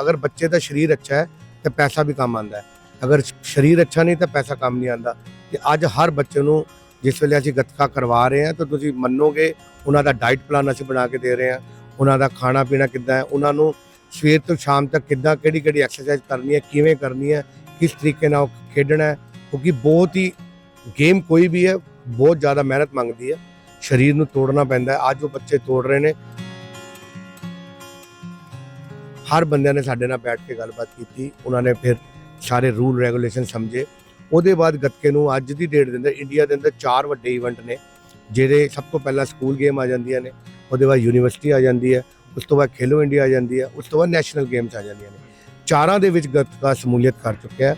ਅਗਰ ਬੱਚੇ ਦਾ ਸਰੀਰ ਅੱਛਾ ਹੈ, ਤੇ ਪੈਸਾ ਵੀ ਕੰਮ ਆਉਂਦਾ ਹੈ। ਅਗਰ ਸਰੀਰ ਅੱਛਾ ਨਹੀਂ, ਤਾਂ ਪੈਸਾ ਕੰਮ ਨਹੀਂ ਆਉਂਦਾ। ਤੇ ਅੱਜ ਹਰ ਬੱਚੇ ਨੂੰ ਜਿਸ ਵੇਲੇ ਅਸੀਂ ਗੱਤਕਾ ਕਰਵਾ ਰਹੇ ਹਾਂ, ਤਾਂ ਤੁਸੀਂ ਮੰਨੋਗੇ, ਉਹਨਾਂ ਦਾ ਡਾਈਟ ਪਲਾਨ ਅਸੀਂ ਬਣਾ ਕੇ ਦੇ ਰਹੇ ਹਾਂ। ਉਹਨਾਂ ਦਾ ਖਾਣਾ ਪੀਣਾ ਕਿੱਦਾਂ ਹੈ, ਉਹਨਾਂ ਨੂੰ ਸਵੇਰ ਤੋਂ ਸ਼ਾਮ ਤੱਕ ਕਿੱਦਾਂ ਕਿਹੜੀ ਕਿਹੜੀ ਐਕਸਰਸਾਈਜ਼ ਕਰਨੀ ਹੈ, ਕਿਵੇਂ ਕਰਨੀ ਹੈ, ਕਿਸ ਤਰੀਕੇ ਨਾਲ ਉਹ ਖੇਡਣਾ ਹੈ, ਕਿਉਂਕਿ ਬਹੁਤ ਹੀ ਗੇਮ ਕੋਈ ਵੀ ਹੈ, ਬਹੁਤ ਜ਼ਿਆਦਾ ਮਿਹਨਤ ਮੰਗਦੀ ਹੈ। ਸਰੀਰ ਨੂੰ ਤੋੜਨਾ ਪੈਂਦਾ ਹੈ। ਅੱਜ ਉਹ ਬੱਚੇ ਤੋੜ ਰਹੇ ਨੇ ਹਰ ਬੰਦਿਆਂ ਨੇ ਸਾਡੇ ਨਾਲ ਬੈਠ ਕੇ ਗੱਲਬਾਤ ਕੀਤੀ, ਉਹਨਾਂ ਨੇ ਫਿਰ ਸਾਰੇ ਰੂਲ ਰੈਗੂਲੇਸ਼ਨ ਸਮਝੇ। ਉਹਦੇ ਬਾਅਦ ਗੱਤਕੇ ਨੂੰ ਅੱਜ ਦੀ ਡੇਟ ਦੇ ਅੰਦਰ ਇੰਡੀਆ ਦੇ ਅੰਦਰ ਚਾਰ ਵੱਡੇ ਇਵੈਂਟ ਨੇ ਜਿਹੜੇ ਸਭ ਤੋਂ ਪਹਿਲਾਂ ਸਕੂਲ ਗੇਮ ਆ ਜਾਂਦੀਆਂ ਨੇ, ਉਹਦੇ ਬਾਅਦ ਯੂਨੀਵਰਸਿਟੀ ਆ ਜਾਂਦੀ ਹੈ, ਉਸ ਤੋਂ ਬਾਅਦ ਖੇਲੋ ਇੰਡੀਆ ਆ ਜਾਂਦੀ ਹੈ, ਉਸ ਤੋਂ ਬਾਅਦ ਨੈਸ਼ਨਲ ਗੇਮਸ ਆ ਜਾਂਦੀਆਂ ਨੇ। ਚਾਰਾਂ ਦੇ ਵਿੱਚ ਗੱਤਕਾ ਸਮੂਲੀਅਤ ਕਰ ਚੁੱਕਿਆ ਹੈ।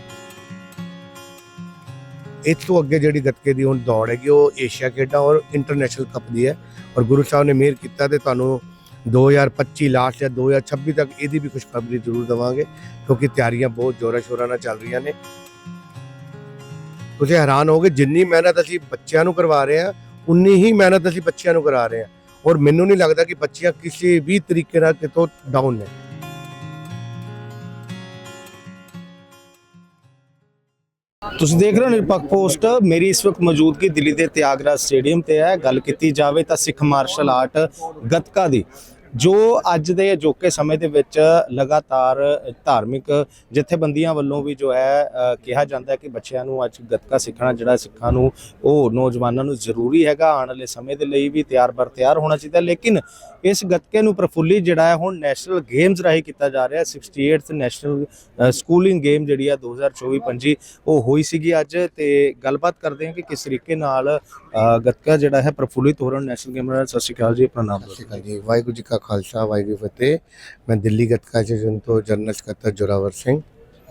ਇਸ ਤੋਂ ਅੱਗੇ ਜਿਹੜੀ ਗੱਤਕੇ ਦੀ ਹੁਣ ਦੌੜ ਹੈਗੀ, ਉਹ ਏਸ਼ੀਆ ਖੇਡਾਂ ਔਰ ਇੰਟਰਨੈਸ਼ਨਲ ਕੱਪ ਦੀ ਹੈ। ਔਰ ਗੁਰੂ ਸਾਹਿਬ ਨੇ ਮਿਹਰ ਕੀਤਾ ਤੇ ਤੁਹਾਨੂੰ 2025 ਲਾਸਟ ਜਾਂ 2026 ਤੱਕ ਇਹਦੀ ਵੀ ਖੁਸ਼ਖਬਰੀ ਜ਼ਰੂਰ ਦਵਾਂਗੇ, ਕਿਉਂਕਿ ਤਿਆਰੀਆਂ ਬਹੁਤ ਜ਼ੋਰਾਂ ਸ਼ੋਰਾਂ ਨਾਲ ਚੱਲ ਰਹੀਆਂ ਨੇ। ਤੁਸੀਂ ਹੈਰਾਨ ਹੋਗੇ ਜਿੰਨੀ ਮਿਹਨਤ ਅਸੀਂ ਬੱਚਿਆਂ ਨੂੰ ਕਰਵਾ ਰਹੇ ਹਾਂ, ਉਨੀ ਹੀ ਮਿਹਨਤ ਅਸੀਂ ਬੱਚਿਆਂ ਨੂੰ ਕਰਾ ਰਹੇ ਹਾਂ। ਔਰ ਮੈਨੂੰ ਨਹੀਂ ਲੱਗਦਾ ਕਿ ਬੱਚੀਆਂ ਕਿਸੇ ਵੀ ਤਰੀਕੇ ਨਾਲ ਕਿਤੋਂ ਡਾਊਨ ਨੇ। ਤੁਸੀਂ ਦੇਖ ਰਹੇ ਹੋ ਨਿਰਪੱਖ ਪੋਸਟ। ਮੇਰੀ ਇਸ ਵਕਤ ਮੌਜੂਦਗੀ ਦਿੱਲੀ ਦੇ ਤਿਆਗਰਾਜ ਸਟੇਡੀਅਮ ਤੇ ਹੈ। ਗੱਲ ਕੀਤੀ ਜਾਵੇ ਤਾਂ ਸਿੱਖ ਮਾਰਸ਼ਲ ਆਰਟ ਗੱਤਕਾ ਦੀ। ਜੋ ਅੱਜ ਦੇ ਅਜੋਕੇ ਸਮੇਂ ਦੇ ਵਿੱਚ ਲਗਾਤਾਰ ਧਾਰਮਿਕ ਜਥੇਬੰਦੀਆਂ ਵੱਲੋਂ ਵੀ ਜੋ ਹੈ ਕਿਹਾ ਜਾਂਦਾ ਹੈ ਕਿ ਬੱਚਿਆਂ ਨੂੰ ਅੱਜ ਗੱਤਕਾ ਸਿੱਖਣਾ ਜਿਹੜਾ ਸਿੱਖਾਂ ਨੂੰ, ਉਹ ਨੌਜਵਾਨਾਂ ਨੂੰ ਜ਼ਰੂਰੀ ਹੈਗਾ, ਆਉਣ ਵਾਲੇ ਸਮੇਂ ਦੇ ਲਈ ਵੀ ਤਿਆਰ ਬਰ ਤਿਆਰ ਹੋਣਾ ਚਾਹੀਦਾ ਲੇਕਿਨ ਇਸ ਗੱਤਕੇ ਨੂੰ ਪ੍ਰਫੁੱਲਿਤ ਜਿਹੜਾ ਹੈ, ਹੁਣ ਨੈਸ਼ਨਲ ਗੇਮਸ ਰਾਹੀਂ ਕੀਤਾ ਜਾ ਰਿਹਾ 68th ਨੈਸ਼ਨਲ ਸਕੂਲਿੰਗ ਗੇਮ ਜਿਹੜੀ ਆ 2024-25 ਉਹ ਹੋਈ ਸੀਗੀ ਅੱਜ ਤੇ ਗੱਲਬਾਤ ਕਰਦੇ ਹਾਂ ਕਿ ਕਿਸ ਤਰੀਕੇ ਨਾਲ ਗੱਤਕਾ ਜਿਹੜਾ ਹੈ, ਪ੍ਰਫੁੱਲਿਤ ਹੋ ਰਿਹਾ ਨੈਸ਼ਨਲ ਗੇਮ ਨਾਲ ਸਤਿ ਸ਼੍ਰੀ ਅਕਾਲ ਜੀ, ਆਪਣਾ ਨਾਮ ਸਤਿ ਦੱਸੋ ਸ਼੍ਰੀ ਅਕਾਲ ਜੀ, ਵਾਹਿਗੁਰੂ ਜੀ ਕਾ ਖਾਲਸਾ ਵਾਹਿਗੁਰੂ ਫਤਿਹ। ਮੈਂ ਦਿੱਲੀ ਗੱਤਕਾ ਐਸੋਸੀਏਸ਼ਨ ਤੋਂ ਜਨਰਲ ਸਕੱਤਰ ਜੋਰਾਵਰ ਸਿੰਘ।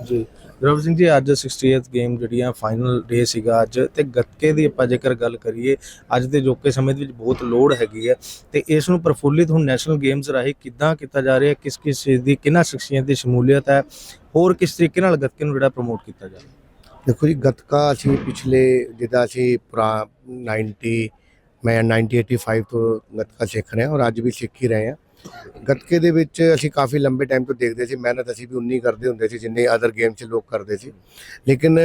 ਜੀ ਰਵ ਸਿੰਘ ਜੀ ਅੱਜ 68th ਗੇਮ ਜਿਹੜੀ ਆ ਫਾਈਨਲ ਡੇ ਸੀਗਾ ਅੱਜ। ਤੇ ਗੱਤਕੇ ਦੀ ਆਪਾਂ ਜੇਕਰ ਗੱਲ ਕਰੀਏ ਅੱਜ ਦੇ ਜੋਕੇ ਸਮੇਂ ਦੇ ਵਿੱਚ ਬਹੁਤ ਲੋੜ ਹੈਗੀ ਹੈ ਤੇ ਇਸ ਨੂੰ ਪ੍ਰਫੁੱਲਿਤ ਹੁਣ ਨੈਸ਼ਨਲ ਗੇਮਸ ਰਾਹੀਂ ਕਿੱਦਾਂ ਕੀਤਾ ਜਾ ਰਿਹਾ ਕਿਸ ਕਿਸ ਚੀਜ਼ ਦੀ ਕਿਹਨਾਂ ਸ਼ਖਸੀਅਤ ਦੀ ਸ਼ਮੂਲੀਅਤ ਹੈ ਹੋਰ ਕਿਸ ਤਰੀਕੇ ਨਾਲ ਗੱਤਕੇ ਨੂੰ ਜਿਹੜਾ ਪ੍ਰਮੋਟ ਕੀਤਾ ਜਾ ਰਿਹਾ? ਦੇਖੋ ਜੀ ਗੱਤਕਾ ਅਸੀਂ ਪਿਛਲੇ ਜਿੱਦਾਂ ਅਸੀਂ ਪੁਰਾ 90 ਮੈਂ 1985 ਤੋਂ ਗੱਤਕਾ ਸਿੱਖ ਰਿਹਾ ਔਰ ਅੱਜ ਵੀ ਸਿੱਖ ਹੀ ਰਹੇ ਹਾਂ। ਗੱਤਕੇ ਦੇ ਵਿੱਚ ਅਸੀਂ ਕਾਫੀ ਲੰਬੇ ਟਾਈਮ ਤੋਂ ਦੇਖਦੇ ਸੀ, ਮਿਹਨਤ ਅਸੀਂ ਵੀ ਉਨੀ ਕਰਦੇ ਹੁੰਦੇ ਸੀ ਜਿੰਨੇ ਅਦਰ ਗੇਮ 'ਚ ਲੋਕ ਕਰਦੇ ਸੀ। ਲੇਕਿਨ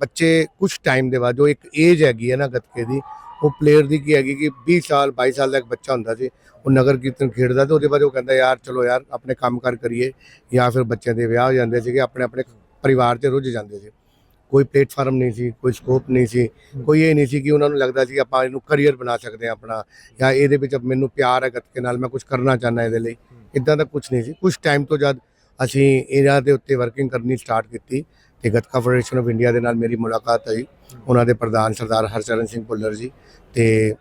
ਬੱਚੇ ਕੁਝ ਟਾਈਮ ਦੇ ਬਾਅਦ ਜੋ ਇੱਕ ਏਜ ਹੈਗੀ ਹੈ ਨਾ ਗੱਤਕੇ ਦੀ, ਉਹ ਪਲੇਅਰ ਦੀ ਕੀ ਹੈਗੀ ਕਿ 20 ਸਾਲ 22 ਸਾਲ ਦਾ ਇੱਕ ਬੱਚਾ ਹੁੰਦਾ ਸੀ, ਉਹ ਨਗਰ ਕੀਰਤਨ ਖੇਡਦਾ ਤੇ ਉਹਦੇ ਬਾਅਦ ਉਹ ਕਹਿੰਦਾ, ਯਾਰ, ਚਲੋ ਯਾਰ, ਆਪਣੇ ਕੰਮ ਕਾਰ ਕਰੀਏ। ਜਾਂ ਫਿਰ ਬੱਚਿਆਂ ਦੇ ਵਿਆਹ ਹੋ ਜਾਂਦੇ ਸੀਗੇ ਆਪਣੇ ਆਪਣੇ ਪਰਿਵਾਰ 'ਚ ਰੁੱਝ ਜਾਂਦੇ ਸੀ। ਕੋਈ ਪਲੇਟਫਾਰਮ ਨਹੀਂ ਸੀ, ਕੋਈ ਸਕੋਪ ਨਹੀਂ ਸੀ, ਕੋਈ ਇਹ ਨਹੀਂ ਸੀ ਕਿ ਉਹਨਾਂ ਨੂੰ ਲੱਗਦਾ ਸੀ ਆਪਾਂ ਇਹਨੂੰ ਕਰੀਅਰ ਬਣਾ ਸਕਦੇ ਹਾਂ ਆਪਣਾ ਜਾਂ ਇਹਦੇ ਵਿੱਚ ਮੈਨੂੰ ਪਿਆਰ ਹੈ ਗੱਤਕੇ ਨਾਲ, ਮੈਂ ਕੁਝ ਕਰਨਾ ਚਾਹੁੰਦਾ ਇਹਦੇ ਲਈ। ਇਦਾਂ ਦਾ ਕੁਝ ਨਹੀਂ ਸੀ। ਕੁਝ ਟਾਈਮ ਤੋਂ ਜਦ ਅਸੀਂ ਇਹਨਾਂ ਦੇ ਉੱਤੇ ਵਰਕਿੰਗ ਕਰਨੀ ਸਟਾਰਟ ਕੀਤੀ ਤੇ ਗੱਤਕਾ ਫੈਡਰੇਸ਼ਨ ਆਫ ਇੰਡੀਆ ਦੇ ਨਾਲ ਮੇਰੀ ਮੁਲਾਕਾਤ ਹੋਈ। ਉਹਨਾਂ ਦੇ ਪ੍ਰਧਾਨ ਸਰਦਾਰ ਹਰਚਰਨ ਸਿੰਘ ਭੁੱਲਰ ਜੀ ਤੇ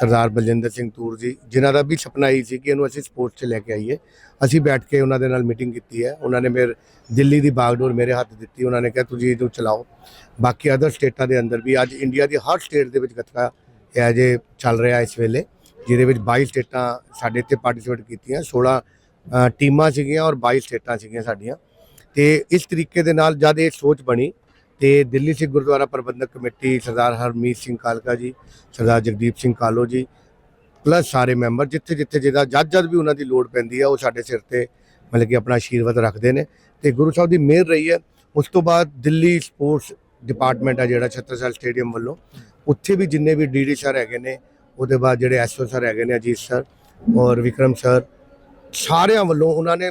ਸਰਦਾਰ ਬਲਜਿੰਦਰ ਸਿੰਘ ਤੂਰ ਜੀ, ਜਿਨ੍ਹਾਂ ਦਾ ਵੀ ਸੁਪਨਾ ਹੀ ਸੀ ਕਿ ਇਹਨੂੰ ਅਸੀਂ ਸਪੋਰਟਸ 'ਚ ਲੈ ਕੇ ਆਈਏ। ਅਸੀਂ ਬੈਠ ਕੇ ਉਹਨਾਂ ਦੇ ਨਾਲ ਮੀਟਿੰਗ ਕੀਤੀ ਹੈ। ਉਹਨਾਂ ਨੇ ਮੇਰੇ, ਦਿੱਲੀ ਦੀ ਬਾਗਡੋਰ ਮੇਰੇ ਹੱਥ ਦਿੱਤੀ। ਉਹਨਾਂ ਨੇ ਕਿਹਾ, ਤੁਸੀਂ ਇਹਨੂੰ ਚਲਾਓ। ਬਾਕੀ ਅਦਰ ਸਟੇਟਾਂ ਦੇ ਅੰਦਰ ਵੀ ਅੱਜ ਇੰਡੀਆ ਦੀ ਹਰ ਸਟੇਟ ਦੇ ਵਿੱਚ ਗੱਤਕਾ ਇਹ ਜੇ ਚੱਲ ਰਿਹਾ ਇਸ ਵੇਲੇ, ਜਿਹਦੇ ਵਿੱਚ 22 ਸਟੇਟਾਂ ਸਾਡੇ ਇੱਥੇ ਪਾਰਟਿਸਿਪੇਟ ਕੀਤੀਆਂ। 16 ਟੀਮਾਂ ਸੀਗੀਆਂ ਔਰ 22 ਸਟੇਟਾਂ ਸੀਗੀਆਂ ਸਾਡੀਆਂ। ਤੇ ਇਸ ਤਰੀਕੇ ਦੇ ਨਾਲ ਜਦ ਇਹ ਸੋਚ ਬਣੀ ਤੇ ਦਿੱਲੀ ਸਿੱਖ ਗੁਰਦੁਆਰਾ ਪ੍ਰਬੰਧਕ ਕਮੇਟੀ ਸਰਦਾਰ ਹਰਮੀਤ ਸਿੰਘ ਕਾਲਕਾ ਜੀ, ਸਰਦਾਰ ਜਗਦੀਪ ਸਿੰਘ ਕਾਲੋ ਜੀ ਪਲੱਸ ਸਾਰੇ ਮੈਂਬਰ ਜਿੱਥੇ ਜਿੱਥੇ ਜਿਹਦਾ ਜਦ ਜਦ ਵੀ ਉਹਨਾਂ ਦੀ ਲੋੜ ਪੈਂਦੀ ਹੈ ਉਹ ਸਾਡੇ ਸਿਰ ਤੇ ਮਤਲਬ ਕਿ ਆਪਣਾ ਆਸ਼ੀਰਵਾਦ ਰੱਖਦੇ ਨੇ। ਤੇ ਗੁਰੂ ਸਾਹਿਬ ਦੀ ਮਿਹਰ ਰਹੀ ਹੈ। ਉਸ ਤੋਂ ਬਾਅਦ ਦਿੱਲੀ ਸਪੋਰਟਸ ਡਿਪਾਰਟਮੈਂਟ ਆ ਜਿਹੜਾ ਛਤਰਸਾਲ ਸਟੇਡੀਅਮ ਵੱਲੋਂ। ਉੱਥੇ ਵੀ ਜਿੰਨੇ ਵੀ ਡੀਡੀ ਸਰ ਹੈਗੇ ਨੇ, ਉਹਦੇ ਬਾਅਦ ਜਿਹੜੇ ਐਸਓ ਸਰ ਹੈਗੇ ਨੇ ਅਜੀਤ ਸਰ ਔਰ ਵਿਕਰਮ ਸਰ ਸਾਰਿਆਂ ਵੱਲੋਂ ਉਹਨਾਂ ਨੇ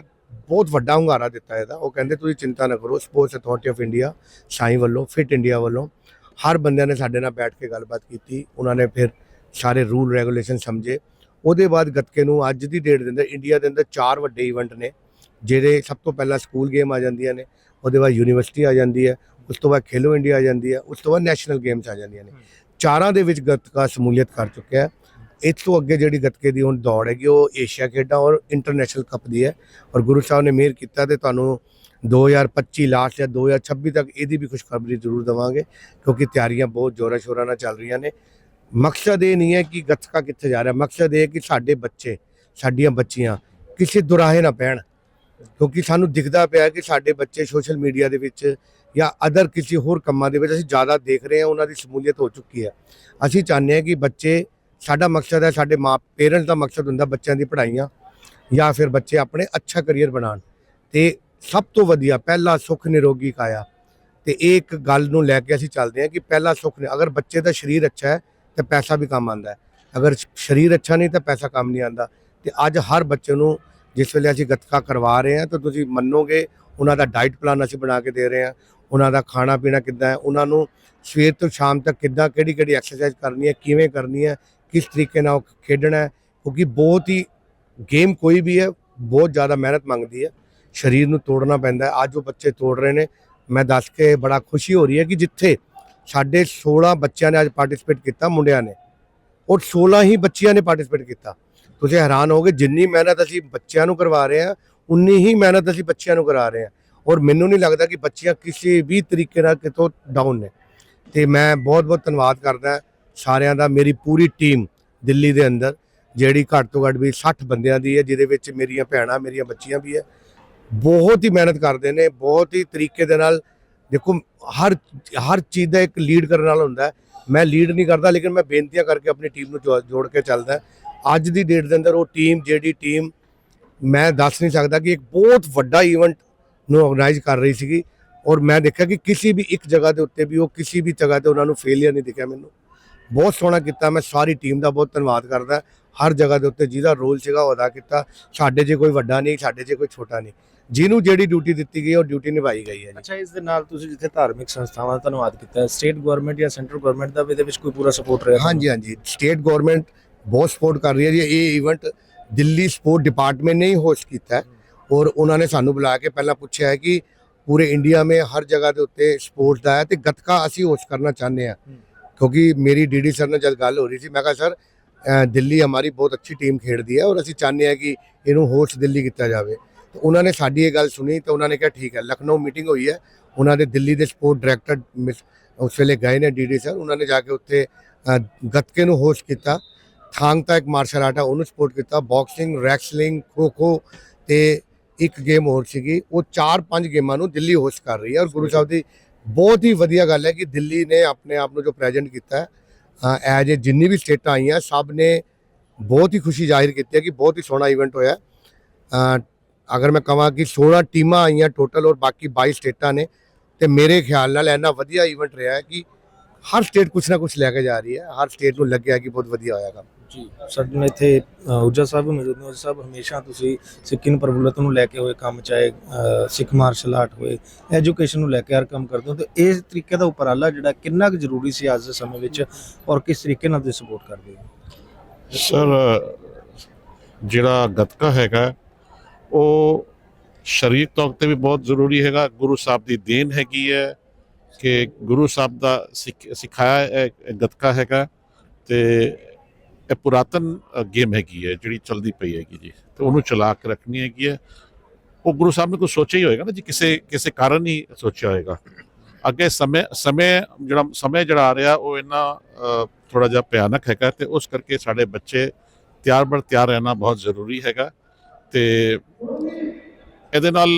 ਬਹੁਤ ਵੱਡਾ ਹੁੰਗਾਰਾ ਦਿੱਤਾ ਇਹਦਾ। ਉਹ ਕਹਿੰਦੇ ਤੁਸੀਂ ਚਿੰਤਾ ਨਾ ਕਰੋ Sports Authority of India SAI ਵੱਲੋਂ ਫਿਟ ਇੰਡੀਆ ਵੱਲੋਂ ਹਰ ਬੰਦਿਆਂ ਨੇ ਸਾਡੇ ਨਾਲ ਬੈਠ ਕੇ ਗੱਲਬਾਤ ਕੀਤੀ। ਉਹਨਾਂ ਨੇ ਫਿਰ ਸਾਰੇ ਰੂਲ ਰੈਗੂਲੇਸ਼ਨ ਸਮਝੇ। ਉਹਦੇ ਬਾਅਦ ਗੱਤਕੇ ਨੂੰ ਅੱਜ ਦੀ ਡੇਟ ਦੇ ਅੰਦਰ ਇੰਡੀਆ ਦੇ ਅੰਦਰ ਚਾਰ ਵੱਡੇ ਇਵੈਂਟ ਨੇ ਜਿਹੜੇ ਸਭ ਤੋਂ ਪਹਿਲਾਂ ਸਕੂਲ ਗੇਮ ਆ ਜਾਂਦੀਆਂ ਨੇ ਉਹਦੇ ਬਾਅਦ ਯੂਨੀਵਰਸਿਟੀ ਆ ਜਾਂਦੀ ਹੈ ਉਸ ਤੋਂ ਬਾਅਦ ਖੇਲੋ ਇੰਡੀਆ ਆ ਜਾਂਦੀ ਹੈ ਉਸ ਤੋਂ ਬਾਅਦ ਨੈਸ਼ਨਲ ਗੇਮਸ ਆ ਜਾਂਦੀਆਂ ਨੇ। ਚਾਰਾਂ ਦੇ ਵਿੱਚ ਗੱਤਕਾ ਸਮੂਲੀਅਤ ਕਰ ਚੁੱਕਿਆ ਹੈ। ਇਸ ਤੋਂ ਅੱਗੇ ਜਿਹੜੀ ਗੱਤਕੇ ਦੀ ਹੁਣ ਦੌੜ ਹੈਗੀ, ਉਹ ਏਸ਼ੀਆ ਖੇਡਾਂ ਔਰ ਇੰਟਰਨੈਸ਼ਨਲ ਕੱਪ ਦੀ ਹੈ। ਔਰ ਗੁਰੂ ਸਾਹਿਬ ਨੇ ਮਿਹਰ ਕੀਤਾ ਤੇ ਤੁਹਾਨੂੰ 2025 ਲਾਸਟ ਜਾਂ 2026 ਤੱਕ ਇਹਦੀ ਵੀ ਖੁਸ਼ਖਬਰੀ ਜ਼ਰੂਰ ਦਵਾਂਗੇ, ਕਿਉਂਕਿ ਤਿਆਰੀਆਂ ਬਹੁਤ ਜ਼ੋਰਾਂ ਸ਼ੋਰਾਂ ਨਾਲ ਚੱਲ ਰਹੀਆਂ ਨੇ। ਮਕਸਦ ਇਹ ਨਹੀਂ ਹੈ ਕਿ ਗੱਤਕਾ ਕਿੱਥੇ ਜਾ ਰਿਹਾ, ਮਕਸਦ ਇਹ ਹੈ ਕਿ ਸਾਡੇ ਬੱਚੇ, ਸਾਡੀਆਂ ਬੱਚੀਆਂ ਕਿਸੇ ਦੁਰਾਹੇ ਨਾ ਪੈਣ, ਕਿਉਂਕਿ ਸਾਨੂੰ ਦਿਖਦਾ ਪਿਆ ਕਿ ਸਾਡੇ ਬੱਚੇ ਸੋਸ਼ਲ ਮੀਡੀਆ ਦੇ ਵਿੱਚ ਜਾਂ ਅਦਰ ਕਿਸੇ ਹੋਰ ਕੰਮਾਂ ਦੇ ਵਿੱਚ ਅਸੀਂ ਜ਼ਿਆਦਾ ਦੇਖ ਰਹੇ ਹਾਂ, ਉਹਨਾਂ ਦੀ ਸ਼ਮੂਲੀਅਤ ਹੋ ਚੁੱਕੀ ਹੈ। ਅਸੀਂ ਚਾਹੁੰਦੇ ਹਾਂ ਕਿ ਬੱਚੇ ਸਾਡਾ ਮਕਸਦ ਹੈ, ਸਾਡੇ ਮਾਂ ਪੇਰੈਂਟਸ ਦਾ ਮਕਸਦ ਹੁੰਦਾ ਬੱਚਿਆਂ ਦੀ ਪੜ੍ਹਾਈਆਂ ਜਾਂ ਫਿਰ ਬੱਚੇ ਆਪਣੇ ਅੱਛਾ ਕਰੀਅਰ ਬਣਾਉਣ। ਤੇ ਸਭ ਤੋਂ ਵਧੀਆ, ਪਹਿਲਾ ਸੁਖ ਨਿਰੋਗੀ ਕਾਇਆ। ਤੇ ਇਹ ਇੱਕ ਗੱਲ ਨੂੰ ਲੈ ਕੇ ਅਸੀਂ ਚੱਲਦੇ ਹਾਂ ਕਿ ਪਹਿਲਾ ਸੁਖ ਨੇ ਅਗਰ ਬੱਚੇ ਦਾ ਸਰੀਰ ਅੱਛਾ ਹੈ, ਤੇ ਪੈਸਾ ਵੀ ਕੰਮ ਆਉਂਦਾ ਹੈ। ਅਗਰ ਸਰੀਰ ਅੱਛਾ ਨਹੀਂ, ਤਾਂ ਪੈਸਾ ਕੰਮ ਨਹੀਂ ਆਉਂਦਾ। ਤੇ ਅੱਜ ਹਰ ਬੱਚੇ ਨੂੰ ਜਿਸ ਵੇਲੇ ਅਸੀਂ ਗੱਤਕਾ ਕਰਵਾ ਰਹੇ ਹਾਂ, ਤਾਂ ਤੁਸੀਂ ਮੰਨੋਗੇ, ਉਹਨਾਂ ਦਾ ਡਾਈਟ ਪਲਾਨ ਅਸੀਂ ਬਣਾ ਕੇ ਦੇ ਰਹੇ ਹਾਂ। ਉਹਨਾਂ ਦਾ ਖਾਣਾ ਪੀਣਾ ਕਿੱਦਾਂ ਹੈ, ਉਹਨਾਂ ਨੂੰ ਸਵੇਰ ਤੋਂ ਸ਼ਾਮ ਤੱਕ ਕਿੱਦਾਂ ਕਿਹੜੀ ਕਿਹੜੀ ਐਕਸਰਸਾਈਜ਼ ਕਰਨੀ ਹੈ, ਕਿਵੇਂ ਕਰਨੀ ਹੈ ਕਿਸ ਤਰੀਕੇ ਨਾਲ ਉਹ ਖੇਡਣਾ ਹੈ, ਕਿਉਂਕਿ ਬਹੁਤ ਹੀ ਗੇਮ ਕੋਈ ਵੀ ਹੈ, ਬਹੁਤ ਜ਼ਿਆਦਾ ਮਿਹਨਤ ਮੰਗਦੀ ਹੈ। ਸਰੀਰ ਨੂੰ ਤੋੜਨਾ ਪੈਂਦਾ ਹੈ। ਅੱਜ ਉਹ ਬੱਚੇ ਤੋੜ ਰਹੇ ਨੇ। ਮੈਂ ਦੱਸ ਕੇ ਬੜਾ ਖੁਸ਼ੀ ਹੋ ਰਹੀ ਹੈ ਕਿ ਜਿੱਥੇ ਸਾਡੇ 16 ਬੱਚਿਆਂ ਨੇ ਅੱਜ ਪਾਰਟਿਸਿਪੇਟ ਕੀਤਾ, ਮੁੰਡਿਆਂ ਨੇ ਔਰ 16 ਹੀ ਬੱਚਿਆਂ ਨੇ ਪਾਰਟਿਸਿਪੇਟ ਕੀਤਾ। ਤੁਸੀਂ ਹੈਰਾਨ ਹੋਗੇ ਜਿੰਨੀ ਮਿਹਨਤ ਅਸੀਂ ਬੱਚਿਆਂ ਨੂੰ ਕਰਵਾ ਰਹੇ ਹਾਂ, ਉਨੀ ਹੀ ਮਿਹਨਤ ਅਸੀਂ ਬੱਚਿਆਂ ਨੂੰ ਕਰਾ ਰਹੇ ਹਾਂ। ਔਰ ਮੈਨੂੰ ਨਹੀਂ ਲੱਗਦਾ ਕਿ ਬੱਚੀਆਂ ਕਿਸੇ ਵੀ ਤਰੀਕੇ ਨਾਲ ਕਿਤੋਂ ਡਾਊਨ ਨੇ। ਤੇ ਮੈਂ ਬਹੁਤ ਬਹੁਤ ਧੰਨਵਾਦ ਕਰਦਾ ਸਾਰਿਆਂ ਦਾ, ਮੇਰੀ ਪੂਰੀ ਟੀਮ ਦਿੱਲੀ ਦੇ ਅੰਦਰ, ਜਿਹੜੀ ਘੱਟ ਤੋਂ ਘੱਟ ਵੀ 60 ਬੰਦਿਆਂ ਦੀ ਹੈ, ਜਿਹਦੇ ਵਿੱਚ ਮੇਰੀਆਂ ਭੈਣਾਂ, ਮੇਰੀਆਂ ਬੱਚੀਆਂ ਵੀ ਹੈ। ਬਹੁਤ ਹੀ ਮਿਹਨਤ ਕਰਦੇ ਨੇ, ਬਹੁਤ ਹੀ ਤਰੀਕੇ ਦੇ ਨਾਲ, ਦੇਖੋ, ਹਰ ਹਰ ਚੀਜ਼ ਦਾ ਇੱਕ ਲੀਡ ਕਰਨ ਨਾਲ ਹੁੰਦਾ ਮੈਂ ਲੀਡ ਨਹੀਂ ਕਰਦਾ, ਲੇਕਿਨ ਮੈਂ ਬੇਨਤੀਆਂ ਕਰਕੇ ਆਪਣੀ ਟੀਮ ਨੂੰ ਜੋ- ਜੋੜ ਕੇ ਚੱਲਦਾ ਅੱਜ ਦੀ ਡੇਟ ਦੇ ਅੰਦਰ ਉਹ ਟੀਮ ਜਿਹੜੀ ਟੀਮ ਮੈਂ ਦੱਸ ਨਹੀਂ ਸਕਦਾ ਕਿ ਇੱਕ ਬਹੁਤ ਵੱਡਾ ਇਵੈਂਟ ਨੂੰ ਆਰਗੇਨਾਈਜ਼ ਕਰ ਰਹੀ ਸੀਗੀ। ਔਰ ਮੈਂ ਦੇਖਿਆ ਕਿ ਕਿਸੇ ਵੀ ਇੱਕ ਜਗ੍ਹਾ ਦੇ ਉੱਤੇ ਵੀ ਉਹ, ਕਿਸੇ ਵੀ ਜਗ੍ਹਾ ਤੇ ਉਹਨਾਂ ਨੂੰ ਫੇਲਿਅਰ ਨਹੀਂ ਦਿਖਿਆ ਮੈਨੂੰ। ਬਹੁਤ ਸੋਹਣਾ ਕੀਤਾ ਮੈਂ ਸਾਰੀ ਟੀਮ ਦਾ ਬਹੁਤ ਧੰਨਵਾਦ ਕਰਦਾ। ਹਰ ਜਗ੍ਹਾ ਦੇ ਉੱਤੇ ਜਿਹਦਾ ਰੋਲ ਸੀਗਾ ਉਹ ਅਦਾ ਕੀਤਾ। ਸਾਡੇ 'ਚ ਕੋਈ ਵੱਡਾ ਨਹੀਂ ਸਾਡੇ 'ਚ ਕੋਈ ਛੋਟਾ ਨਹੀਂ। ਜਿਹਨੂੰ ਜਿਹੜੀ ਡਿਊਟੀ ਦਿੱਤੀ ਗਈ ਉਹ ਡਿਊਟੀ ਨਿਭਾਈ ਗਈ ਹੈ ਜੀ। ਅੱਛਾ ਇਸ ਦੇ ਨਾਲ ਤੁਸੀਂ ਜਿੱਥੇ ਧਾਰਮਿਕ ਸੰਸਥਾਵਾਂ ਦਾ ਧੰਨਵਾਦ ਕੀਤਾ ਸਟੇਟ ਗਵਰਨਮੈਂਟ ਜਾਂ ਸੈਂਟਰਲ ਗਵਰਨਮੈਂਟ ਦਾ ਵੀ ਇਹਦੇ ਵਿੱਚ ਕੋਈ ਪੂਰਾ ਸਪੋਰਟ ਰਿਹਾ ਹਾਂਜੀ ਹਾਂਜੀ। ਸਟੇਟ ਗਵਰਨਮੈਂਟ ਬਹੁਤ ਸਪੋਰਟ ਕਰ ਰਹੀ ਹੈ ਜੀ। ਇਹ ਇਵੈਂਟ ਦਿੱਲੀ ਸਪੋਰਟ ਡਿਪਾਰਟਮੈਂਟ ਨੇ ਹੀ ਹੋਸਟ ਕੀਤਾ ਹੈ। ਔਰ ਉਹਨਾਂ ਨੇ ਸਾਨੂੰ ਬੁਲਾ ਕੇ ਪਹਿਲਾਂ ਪੁੱਛਿਆ ਹੈ ਕਿ ਪੂਰੇ ਇੰਡੀਆ ਮੇਂ ਹਰ ਜਗ੍ਹਾ ਦੇ ਉੱਤੇ ਸਪੋਰਟਸ ਦਾ ਹੈ ਤੇ ਗੱਤਕਾ ਅਸੀਂ ਹੋਸਟ ਕਰਨਾ ਚਾਹੁੰਦੇ ਹਾਂ। ਹੂੰ। ਕਿਉਂਕਿ ਮੇਰੀ ਡੀਡੀ ਸਰ ਨਾਲ ਜਦ ਗੱਲ ਹੋ ਰਹੀ ਸੀ ਮੈਂ ਕਿਹਾ ਸਰ ਦਿੱਲੀ ਹਮਾਰੀ ਬਹੁਤ ਅੱਛੀ ਟੀਮ ਖੇਡਦੀ ਹੈ ਔਰ ਅਸੀਂ ਚਾਹੁੰਦੇ ਹਾਂ ਕਿ ਇਹਨੂੰ ਹੋਸਟ ਦਿੱਲੀ ਕੀਤਾ ਜਾਵੇ ਤੇ ਉਹਨਾਂ ਨੇ ਸਾਡੀ ਇਹ ਗੱਲ ਸੁਣੀ ਤੇ ਉਹਨਾਂ ਨੇ ਕਿਹਾ ਠੀਕ ਹੈ ਲਖਨਊ ਮੀਟਿੰਗ ਹੋਈ ਹੈ ਉਹਨਾਂ ਦੇ ਦਿੱਲੀ ਦੇ ਸਪੋਰਟ ਡਾਇਰੈਕਟਰ ਮਿਸ- ਉਸ ਵੇਲੇ ਗਏ ਨੇ ਡੀਡੀ ਸਰ ਉਹਨਾਂ ਨੇ ਜਾ ਕੇ ਉੱਥੇ ਗੱਤਕੇ ਨੂੰ ਹੋਸਟ ਕੀਤਾ ਥਾਂਗਤਾ ਇੱਕ ਮਾਰਸ਼ਲ ਆਰਟ ਹੈ ਉਹਨੂੰ ਸਪੋਰਟ ਕੀਤਾ ਬਾਕਸਿੰਗ ਰੈਕਸਲਿੰਗ ਖੋ ਖੋ ਤੇ ਇੱਕ ਗੇਮ ਹੋਰ ਸੀਗੀ ਉਹ ਚਾਰ ਪੰਜ ਗੇਮਾਂ ਨੂੰ ਦਿੱਲੀ ਹੋਸਟ ਕਰ ਰਹੀ ਹੈ ਔਰ ਗੁਰੂ ਸਾਹਿਬ ਦੀ ਬਹੁਤ ਹੀ ਵਧੀਆ ਗੱਲ ਹੈ ਕਿ ਦਿੱਲੀ ਨੇ ਆਪਣੇ ਆਪ ਨੂੰ ਜੋ ਪ੍ਰੈਜ਼ੈਂਟ ਕੀਤਾ ਹੈ ਐਜ ਇਹ ਜਿੰਨੀ ਵੀ ਸਟੇਟਾਂ ਆਈਆਂ, ਸਭ ਨੇ ਬਹੁਤ ਹੀ ਖੁਸ਼ੀ ਜ਼ਾਹਿਰ ਕੀਤੀ ਹੈ ਕਿ ਬਹੁਤ ਹੀ ਸੋਹਣਾ ਇਵੈਂਟ ਹੋਇਆ ਅਗਰ ਮੈਂ ਕਹਾਂ ਕਿ 16 ਟੀਮਾਂ ਆਈਆਂ ਟੋਟਲ ਔਰ ਬਾਕੀ 22 ਸਟੇਟਾਂ ਨੇ, ਤੇ ਮੇਰੇ ਖਿਆਲ ਨਾਲ ਇੰਨਾ ਵਧੀਆ ਇਵੈਂਟ ਰਿਹਾ ਹੈ ਕਿ ਹਰ ਸਟੇਟ ਕੁਛ ਨਾ ਕੁਛ ਲੈ ਕੇ ਜਾ ਰਹੀ ਹੈ, ਹਰ ਸਟੇਟ ਨੂੰ ਲੱਗਿਆ ਕਿ ਬਹੁਤ ਵਧੀਆ ਹੋਇਆ ਕੰਮ। ਜੀ। ਸਾਡੇ ਨਾਲ ਇੱਥੇ ਅ, ਸਾਹਿਬ ਮੌਜੂਦ ਨੇ। ਊਰਜਾ ਸਾਹਿਬ ਹਮੇਸ਼ਾ ਤੁਸੀਂ ਸਿੱਖੀ ਨੂੰ ਪ੍ਰਫੁੱਲਤ ਨੂੰ ਲੈ ਕੇ ਹੋਏ ਕੰਮ ਚਾਹੇ ਸਿੱਖ ਮਾਰਸ਼ਲ ਆਰਟ ਹੋਏ ਐਜੂਕੇਸ਼ਨ ਨੂੰ ਲੈ ਕੇ ਹਰ ਕੰਮ ਕਰਦੇ ਹੋ ਤੇ ਇਸ ਤਰੀਕੇ ਦਾ ਉਪਰਾਲਾ ਜਿਹੜਾ ਕਿੰਨਾ ਕੁ ਜ਼ਰੂਰੀ ਸੀ ਅੱਜ ਦੇ ਸਮੇਂ ਵਿੱਚ ਔਰ ਕਿਸ ਤਰੀਕੇ ਨਾਲ ਤੁਸੀਂ ਸਪੋਰਟ ਕਰਦੇ ਹੋ? ਸਰ ਜਿਹੜਾ ਗੱਤਕਾ ਹੈਗਾ ਉਹ ਸਰੀਰ ਤੌਰ ਤੇ ਵੀ ਬਹੁਤ ਜ਼ਰੂਰੀ ਹੈਗਾ। ਗੁਰੂ ਸਾਹਿਬ ਦੀ ਦੇਣ ਹੈਗੀ ਹੈ ਕਿ ਗੁਰੂ ਸਾਹਿਬ ਦਾ ਸਿੱਖ- ਸਿਖਾਇਆ ਇਹ ਗੱਤਕਾ ਹੈਗਾ ਤੇ ਇਹ ਪੁਰਾਤਨ ਗੇਮ ਹੈਗੀ ਹੈ, ਜਿਹੜੀ ਚਲਦੀ ਪਈ ਹੈਗੀ ਜੀ। ਤੇ ਉਹਨੂੰ ਚਲਾ ਕੇ ਰੱਖਣੀ ਹੈਗੀ ਹੈ। ਉਹ ਗੁਰੂ ਸਾਹਿਬ ਨੇ ਕੁਝ ਸੋਚਿਆ ਹੀ ਹੋਏਗਾ ਨਾ ਜੀ, ਕਿਸੇ ਕਿਸੇ ਕਾਰਨ ਹੀ ਸੋਚਿਆ ਹੋਏਗਾ। ਅੱਗੇ ਸਮੇਂ ਸਮੇਂ ਜਿਹੜਾ ਸਮੇਂ ਜਿਹੜਾ ਆ ਰਿਹਾ, ਉਹ ਇੰਨਾ ਥੋੜਾ ਜਿਹਾ ਭਿਆਨਕ ਹੈਗਾ ਤੇ ਉਸ ਕਰਕੇ ਸਾਡੇ ਬੱਚੇ ਤਿਆਰ ਬਰ ਤਿਆਰ ਰਹਿਣਾ ਬਹੁਤ ਜ਼ਰੂਰੀ ਹੈਗਾ। ਤੇ ਇਹਦੇ ਨਾਲ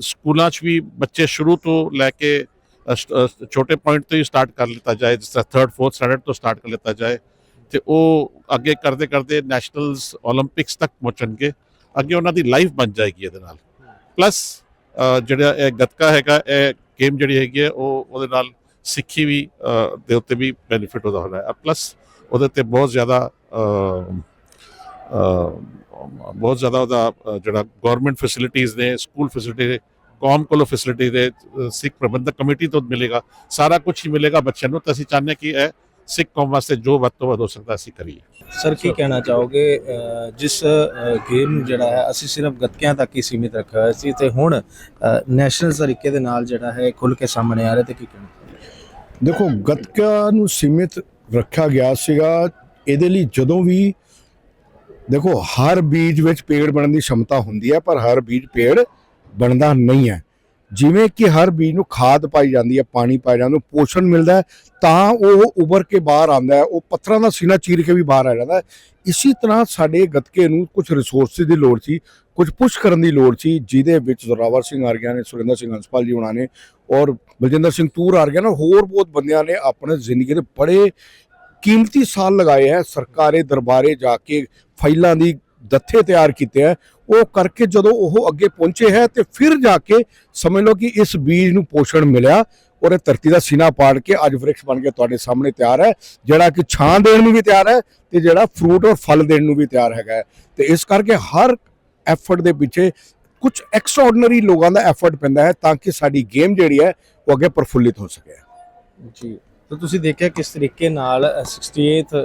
ਸਕੂਲਾਂ 'ਚ ਵੀ ਬੱਚੇ ਸ਼ੁਰੂ ਤੋਂ ਲੈ ਕੇ ਛੋਟੇ ਪੁਆਇੰਟ ਤੋਂ ਹੀ ਸਟਾਰਟ ਕਰ ਲਿੱਤਾ ਜਾਏ, ਜਿਸ ਤਰ੍ਹਾਂ 3rd 4th ਸਟੈਂਡਰਡ ਤੋਂ ਸਟਾਰਟ ਕਰ ਲਿੱਤਾ ਜਾਏ। ਤੇ ਉਹ ਅੱਗੇ ਕਰਦੇ ਕਰਦੇ ਨੈਸ਼ਨਲਸ 올림픽ਸ ਤੱਕ ਪਹੁੰਚਣਗੇ। ਅੱਗੇ ਉਹਨਾਂ ਦੀ ਲਾਈਫ ਬਣ ਜਾਏਗੀ ਇਹਦੇ ਨਾਲ। ਪਲੱਸ ਜਿਹੜਾ ਇਹ ਗੱਤਕਾ ਹੈਗਾ, ਇਹ ਗੇਮ ਜਿਹੜੀ ਹੈਗੀ ਹੈ, ਉਹ ਉਹਦੇ ਨਾਲ ਸਿੱਖੀ ਵੀ ਦੇ ਉੱਤੇ ਵੀ ਬੈਨੀਫਿਟ ਉਹਦਾ ਹੈ। ਪਲੱਸ ਉਹਦੇ ਤੇ ਬਹੁਤ ਜ਼ਿਆਦਾ ਬਹੁਤ ਜ਼ਿਆਦਾ ਉਹਦਾ ਜਿਹੜਾ ਗਵਰਨਮੈਂਟ ਫੈਸਿਲਿਟੀਆਂ ਨੇ ਸਕੂਲ ਫੈਸਿਲਿਟੀ ਕੌਮ ਕੋਲੋਂ ਫੈਸਿਲਿਟੀ ਦੇ ਸਿੱਖ ਪ੍ਰਬੰਧਕ ਕਮੇਟੀ ਤੋਂ ਮਿਲੇਗਾ। ਸਾਰਾ ਕੁਝ ਹੀ ਮਿਲੇਗਾ ਬੱਚਿਆਂ ਨੂੰ। ਤਾਂ ਅਸੀਂ ਚਾਹੁੰਦੇ ਕਿ ਇਹ ਸਿੱਖ ਕੌਮ ਵਾਸਤੇ ਜੋ ਵੱਧ ਤੋਂ ਵੱਧ ਹੋ ਸਕਦਾ ਅਸੀਂ ਕਰੀਏ। ਸਰ ਕੀ ਕਹਿਣਾ ਚਾਹੋਗੇ? ਜਿਸ ਗੇਮ ਨੂੰ ਜਿਹੜਾ ਹੈ ਅਸੀਂ ਸਿਰਫ ਗੱਤਕਿਆਂ ਤੱਕ ਹੀ ਸੀਮਿਤ ਰੱਖਿਆ ਹੋਇਆ ਸੀ ਤੇ ਹੁਣ ਨੈਸ਼ਨਲ ਤਰੀਕੇ ਦੇ ਨਾਲ ਜਿਹੜਾ ਹੈ ਖੁੱਲ ਕੇ ਸਾਹਮਣੇ ਆ ਰਿਹਾ ਤੇ ਕੀ ਕਹਿਣਾ ਦੇਖੋ ਗੱਤਕਾ ਨੂੰ ਸੀਮਿਤ ਰੱਖਿਆ ਗਿਆ ਸੀਗਾ। ਇਹਦੇ ਲਈ ਜਦੋਂ ਵੀ ਦੇਖੋ ਹਰ ਬੀਜ ਵਿੱਚ ਪੇੜ ਬਣਨ ਦੀ ਸ਼ਮਤਾ ਹੁੰਦੀ ਹੈ ਪਰ ਹਰ ਬੀਜ ਪੇੜ ਬਣਦਾ ਨਹੀਂ ਹੈ। ਜਿਵੇਂ ਕਿ ਹਰ ਬੀਜ ਨੂੰ ਖਾਦ ਪਾਈ ਜਾਂਦੀ ਹੈ ਪਾਣੀ ਪਾਇਆ ਜਾਂਦਾ ਉਹਨੂੰ ਪੋਸ਼ਣ ਮਿਲਦਾ ਹੈ, ਤਾਂ ਉਹ ਉਭਰ ਕੇ ਬਾਹਰ ਆਉਂਦਾ ਹੈ ਉਹ ਪੱਥਰਾਂ ਦਾ ਸੀਨਾ ਚੀਰ ਕੇ ਵੀ ਬਾਹਰ ਆ ਜਾਂਦਾ ਹੈ। ਇਸੇ ਤਰ੍ਹਾਂ ਸਾਡੇ ਗੱਤਕੇ ਨੂੰ ਕੁਝ ਰਿਸੋਰਸਿਸ ਦੀ ਲੋੜ ਸੀ ਕੁਝ ਪੁਸ਼ ਕਰਨ ਦੀ ਲੋੜ ਸੀ ਜਿਹਦੇ ਵਿੱਚ ਜ਼ੋਰਾਵਰ ਸਿੰਘ ਆ ਗਿਆ ਨੇ ਸੁਰਿੰਦਰ ਸਿੰਘ ਹੰਸਪਾਲ ਜੀ ਉਹਨਾਂ ਨੇ ਔਰ ਬਲਜਿੰਦਰ ਸਿੰਘ ਤੂਰ ਆ ਗਿਆ ਨਾ ਹੋਰ ਬਹੁਤ ਬੰਦਿਆਂ ਨੇ ਆਪਣੇ ਜ਼ਿੰਦਗੀ ਦੇ ਬੜੇ ਕੀਮਤੀ ਸਾਲ ਲਗਾਏ ਹੈ ਸਰਕਾਰੇ ਦਰਬਾਰੇ ਜਾ ਕੇ ਫਾਈਲਾਂ ਦੀ ਦੱਥੇ ਤਿਆਰ ਕੀਤੇ ਹੈ ਉਹ ਕਰਕੇ ਜਦੋਂ ਉਹ ਅੱਗੇ ਪਹੁੰਚੇ ਹੈ ਤੇ ਫਿਰ ਜਾ ਕੇ ਸਮਝ ਲਓ ਕਿ ਇਸ ਬੀਜ ਨੂੰ ਪੋਸ਼ਣ ਮਿਲਿਆ ਔਰ ਇਹ ਧਰਤੀ ਦਾ ਸੀਨਾ ਪਾੜ ਕੇ ਅੱਜ ਵਰਕਸ਼ ਬਣ ਕੇ ਤੁਹਾਡੇ ਸਾਹਮਣੇ ਤਿਆਰ ਹੈ, ਜਿਹੜਾ ਕਿ ਛਾਂ ਦੇਣ ਨੂੰ ਵੀ ਤਿਆਰ ਹੈ ਤੇ ਜਿਹੜਾ ਫਰੂਟ ਔਰ ਫਲ ਦੇਣ ਨੂੰ ਵੀ ਤਿਆਰ ਹੈਗਾ ਹੈ। ਤੇ ਇਸ ਕਰਕੇ ਹਰ ਐਫਰਟ ਦੇ ਪਿੱਛੇ ਕੁਝ ਐਕਸਟਰਾਆਰਡਨਰੀ ਲੋਕਾਂ ਦਾ ਐਫਰਟ ਪੈਂਦਾ ਹੈ ਤਾਂ ਕਿ ਸਾਡੀ ਗੇਮ ਜਿਹੜੀ ਹੈ ਉਹ ਅੱਗੇ ਪ੍ਰਫੁੱਲਿਤ ਹੋ ਸਕੇ ਜੀ, ਤਾਂ ਤੁਸੀਂ ਦੇਖਿਆ ਕਿਸ ਤਰੀਕੇ ਨਾਲ 68th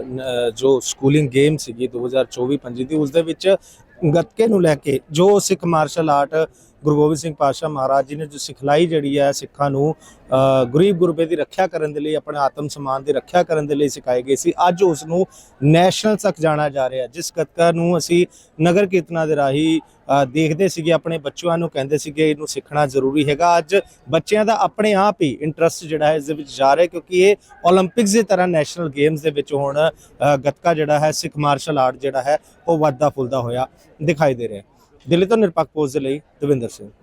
ਜੋ ਸਕੂਲਿੰਗ ਗੇਮ ਸੀਗੀ 2024-25 ਦੀ, ਉਸ ਦੇ ਵਿੱਚ ਗੱਤਕੇ ਨੂੰ ਲੈ ਕੇ ਜੋ ਸਿੱਖ ਮਾਰਸ਼ਲ ਆਰਟ ਗੁਰੂ ਗੋਬਿੰਦ ਸਿੰਘ ਪਾਤਸ਼ਾਹ ਮਹਾਰਾਜ ਜੀ ਨੇ ਜੋ ਸਿਖਲਾਈ ਜਿਹੜੀ ਹੈ ਸਿੱਖਾਂ ਨੂੰ ਗਰੀਬ ਗੁਰਬੇ ਦੀ ਰੱਖਿਆ ਕਰਨ ਦੇ ਲਈ, ਆਪਣੇ ਆਤਮ ਸਮਾਨ ਦੀ ਰੱਖਿਆ ਕਰਨ ਦੇ ਲਈ ਸਿਖਾਈ ਗਈ ਸੀ। ਅੱਜ ਉਸ ਨੂੰ ਨੈਸ਼ਨਲ ਤੱਕ ਜਾਣਾ ਜਾ ਰਿਹਾ ਜਿਸ ਗੱਤਕਾ ਨੂੰ ਅਸੀਂ ਨਗਰ ਕੀਰਤਨਾ ਦੇ ਰਾਹੀਂ ਦੇਖਦੇ ਸੀਗੇ, ਆਪਣੇ ਬੱਚਿਆਂ ਨੂੰ ਕਹਿੰਦੇ ਸੀਗੇ, ਇਹਨੂੰ ਸਿੱਖਣਾ ਜ਼ਰੂਰੀ ਹੈਗਾ। ਅੱਜ ਬੱਚਿਆਂ ਦਾ ਆਪਣੇ ਆਪ ਹੀ ਇੰਟਰਸਟ ਜਿਹੜਾ ਹੈ ਇਸ ਦੇ ਵਿੱਚ ਜਾ ਰਿਹਾ ਕਿਉਂਕਿ ਇਹ 올림픽ਸ ਦੀ ਤਰ੍ਹਾਂ ਨੈਸ਼ਨਲ ਗੇਮਸ ਦੇ ਵਿੱਚ ਹੁਣ ਗੱਤਕਾ ਜਿਹੜਾ ਹੈ, ਸਿੱਖ ਮਾਰਸ਼ਲ ਆਰਟ ਜਿਹੜਾ ਹੈ, ਉਹ ਵਾਧਾ ਫੁੱਲਦਾ ਹੋਇਆ ਦਿਖਾਈ ਦੇ ਰਿਹਾ ਦਿੱਲੀ ਤੋਂ ਨਿਰਪੱਖ ਪੋਸਟ ਦੇ ਲਈ ਦਵਿੰਦਰ ਸਿੰਘ